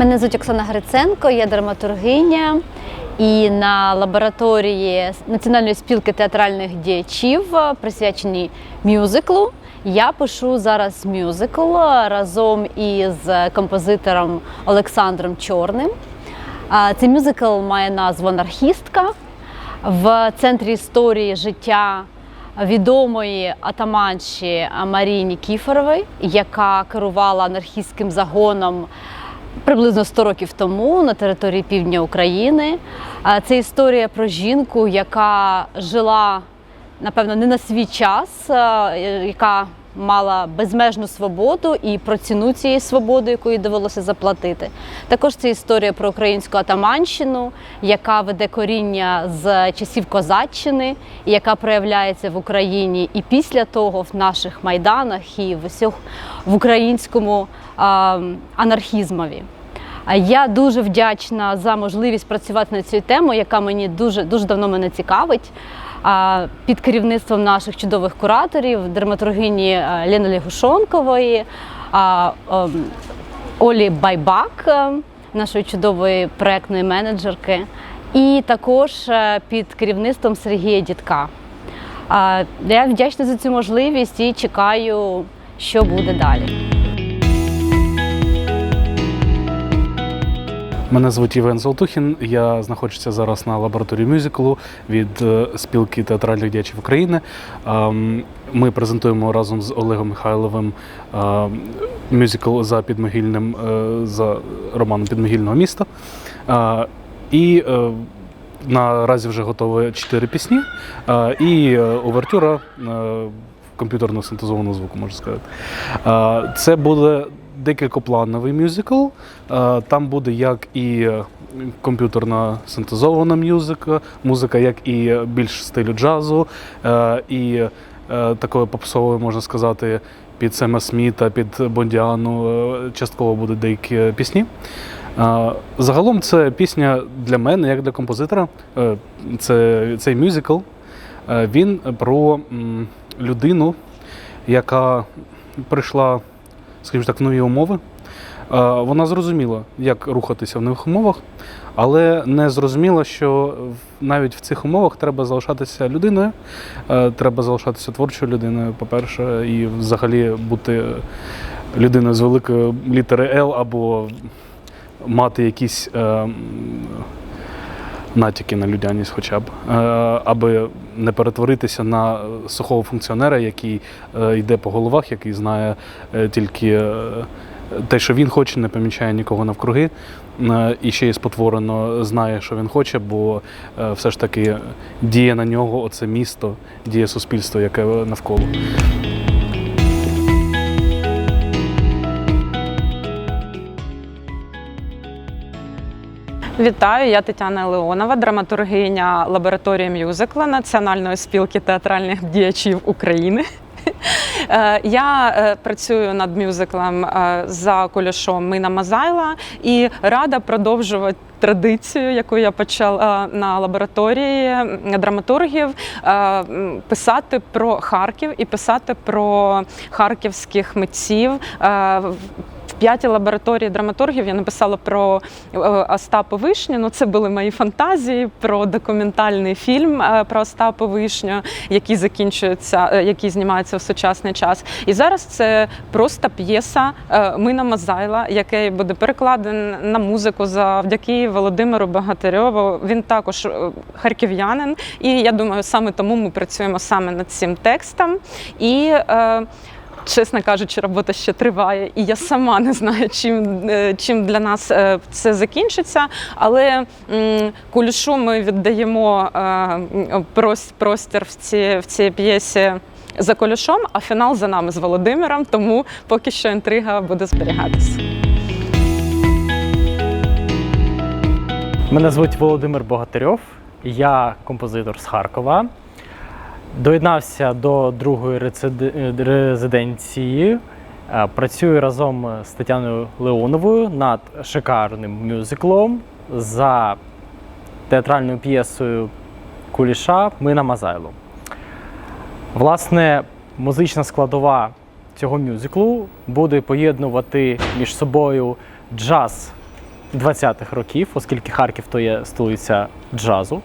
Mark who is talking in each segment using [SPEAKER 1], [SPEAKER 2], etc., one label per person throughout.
[SPEAKER 1] Мене звуть Оксана Гриценко, я драматургиня. І на лабораторії Національної спілки театральних діячів, е, присвяченій мюзиклу, я пишу зараз мюзикл разом із композитором Олександром Чорним. Цей мюзикл має назву Анархістка. В центрі історії життя відомої атаманші Марії Нікіфорової, яка керувала анархістським загоном приблизно 100 років тому на території півдня України. Це історія про жінку, яка жила, напевно, не на свій час, яка мала безмежну свободу і про ціну цієї свободи, яку їй довелося заплатити. Також це історія про українську атаманщину, яка веде коріння з часів козаччини, і яка проявляється в Україні і після того в наших майданах, і в усьох в українському а, анархізмові. Я дуже вдячна за можливість працювати над цією темою, яка мені дуже дуже давно мене цікавить. Під керівництвом наших чудових кураторів, драматургині е, Лени Лягушонкової, ем, Олі Байбак, е, нашої чудової проектної менеджерки, і також е, під керівництвом Сергія Дідка. Я вдячна за цю можливість і чекаю, що буде далі.
[SPEAKER 2] Мене звуть Євген Золотухін. Я знаходжуся зараз на лабораторії мюзиклу від е, спілки театральних діячів України. Ем, Ми презентуємо разом з Олегом Михайловим е, мюзикл за підмогильним е, за романом Підмогильного міста. І наразі вже готові чотири пісні і увертюра е, комп'ютерно синтезованого звуку, можна сказати. Це буде декількоплановий мюзикл. Е, Там буде як і е, комп'ютерно синтезована музика, музика, як і більш стилю джазу, е, і е, такої попсової, можна сказати, під Сема Сміта, під Бондіану. е, Частково будуть деякі пісні. Е, Загалом це пісня для мене, як для композитора. Е, Це цей мюзикл. е, Він про людину, яка прийшла, скажімо так, нові умови. Е, Вона зрозуміла, як рухатися в нових умовах, але не зрозуміла, що навіть в цих умовах треба залишатися людиною, е, треба залишатися творчою людиною, по-перше, і взагалі бути людиною з великої літери Л або мати якісь. Натяки на людяність, хоча б, е, аби не перетворитися на сухого функціонера, який е, йде по головах, який знає е, тільки те, що він хоче, не помічає нікого навкруги, і ще й спотворено знає, що він хоче, бо все ж таки діє на нього оце місто, діє суспільство, яке навколо.
[SPEAKER 3] Вітаю, я Тетяна Леонова, драматургиня лабораторії мюзикла Національної спілки театральних діячів України. Е, Я е, працюю над мюзиклом е, за кулішом Мина Мазайла і рада продовжувати традицію, яку я почала на лабораторії драматургів, писати про Харків і писати про харківських митців. В п'ятій лабораторії драматургів я написала про е, Остапа Вишню. Ну, це були мої фантазії про документальний фільм е, про Остапа Вишню, який закінчується, е, який знімається в сучасний час. І зараз це просто п'єса Мина Мазайла, який буде перекладений на музику завдяки Володимиру Багатирьову. Він також харків'янин, і я думаю, саме тому ми працюємо саме над цим текстом. І Чесно кажучи, робота ще триває, і я сама не знаю, чим, е, чим для нас е, це закінчиться. Але кулішу ми віддаємо е, простір в цій, в цій п'єсі за кулішом, а фінал за нами з Володимиром, тому поки що інтрига буде зберігатися.
[SPEAKER 4] Мене звуть Володимир Богатирьов, я композитор з Харкова. Доєднався до другої резиденції. Е, Працюю разом з Тетяною Леоновою над шикарним мюзиклом за театральною п'єсою Куліша Мина Мазайло. Власне, музична складова цього мюзиклу буде поєднувати між собою джаз 20-х років, оскільки Харків то є столиця джазу.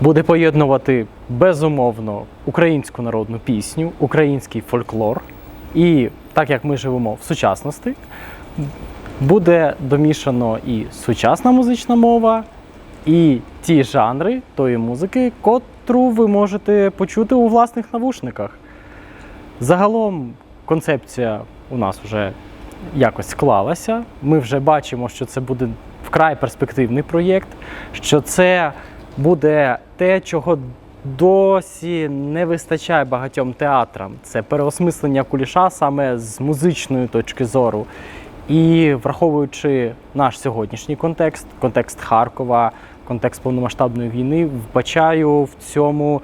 [SPEAKER 4] Буде поєднувати безумовно українську народну пісню, український фольклор. І так як ми живемо в сучасності, буде домішано і сучасна музична мова, і ті жанри тої музики, котру ви можете почути у власних навушниках. Загалом концепція у нас вже якось склалася. Ми вже бачимо, що це буде вкрай перспективний проєкт, що це буде те, чого досі не вистачає багатьом театрам. Це переосмислення куліша саме з музичної точки зору. І враховуючи наш сьогоднішній контекст, контекст Харкова, контекст повномасштабної війни, вбачаю в цьому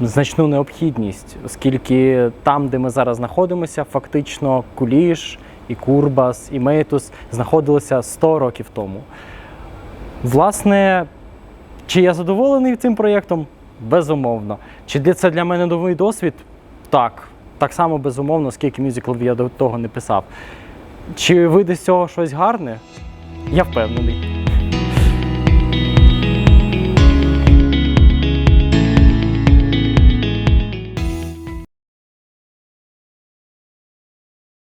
[SPEAKER 4] значну необхідність, оскільки там, де ми зараз знаходимося, фактично Куліш, і Курбас, і Мейтус знаходилися 100 років тому. Власне, чи я задоволений цим проєктом? Безумовно. Чи це для мене новий досвід? Так. Так само безумовно, скільки мюзиклів я до того не писав. Чи вийде з цього щось гарне? Я впевнений.